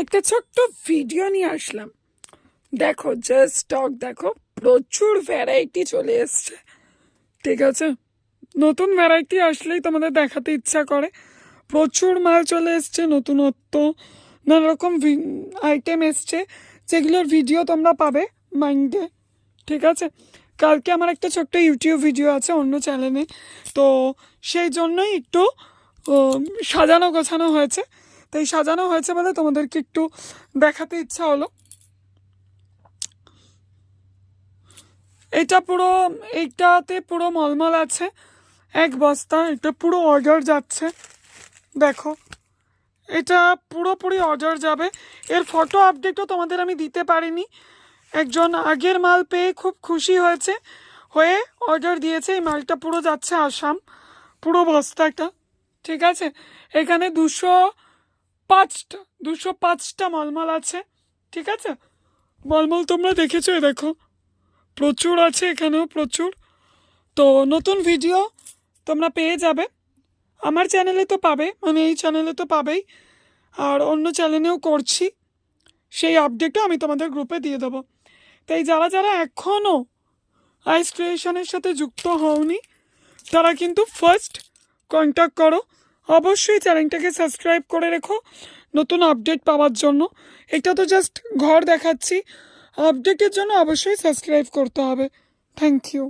একটা ছোট্ট ভিডিও নিয়ে আসলাম। দেখো জাস্ট স্টক দেখো, প্রচুর ভ্যারাইটি চলে এসছে। ঠিক আছে? নতুন ভ্যারাইটি আসলেই তোমাদের দেখাতে ইচ্ছা করে। প্রচুর মাল চলে এসছে, নতুনত্ব নানা রকম আইটেম এসছে। যেগুলোর ভিডিও তোমরা পাবে মাইন্ডে ঠিক আছে? কালকে আমার একটা ছোট্ট ইউটিউব ভিডিও আছে অন্য চ্যানেলে তো সেই জন্যই একটু সাজানো গোছানো হয়েছে। তাই সাজানো হয়েছে বলে তোমাদেরকে একটু দেখাতে ইচ্ছা হলো। এটা পুরো, এইটাতে পুরো মলমল আছে, এক বস্তা, এটা পুরো অর্ডার যাচ্ছে। দেখো, এটা পুরোপুরি অর্ডার যাবে। এর ফটো আপডেটও তোমাদের আমি দিতে পারিনি। একজন আগের মাল পেয়ে খুব খুশি হয়েছে, হয়ে অর্ডার দিয়েছে। এই মালটা পুরো যাচ্ছে আসাম, পুরো বস্তাটা, ঠিক আছে? এখানে দুশো পাঁচটা, দুশো পাঁচটা মলমল আছে, ঠিক আছে? মলমল তোমরা দেখেছ দেখো। প্রচুর আছে এখানেও, প্রচুর। তো নতুন ভিডিও তোমরা পেয়ে যাবে। আমার চ্যানেলে তো পাবে মানে এই চ্যানেলে তো পাবেই। আর অন্য চ্যানেলেও করছি। সেই আপডেটও আমি তোমাদের গ্রুপে দিয়ে দেবো। তাই যারা যারা এখনও আইস ক্রিয়েশনের সাথে যুক্ত হওনি, তারা কিন্তু ফার্স্ট কন্ট্যাক্ট করো। অবশ্যই চ্যানেলটাকে সাবস্ক্রাইব করে রেখো। নতুন আপডেট পাওয়ার জন্য। এটা তো জাস্ট ঘর দেখাচ্ছি। আপডেটের জন্য অবশ্যই সাবস্ক্রাইব করতে হবে। Thank you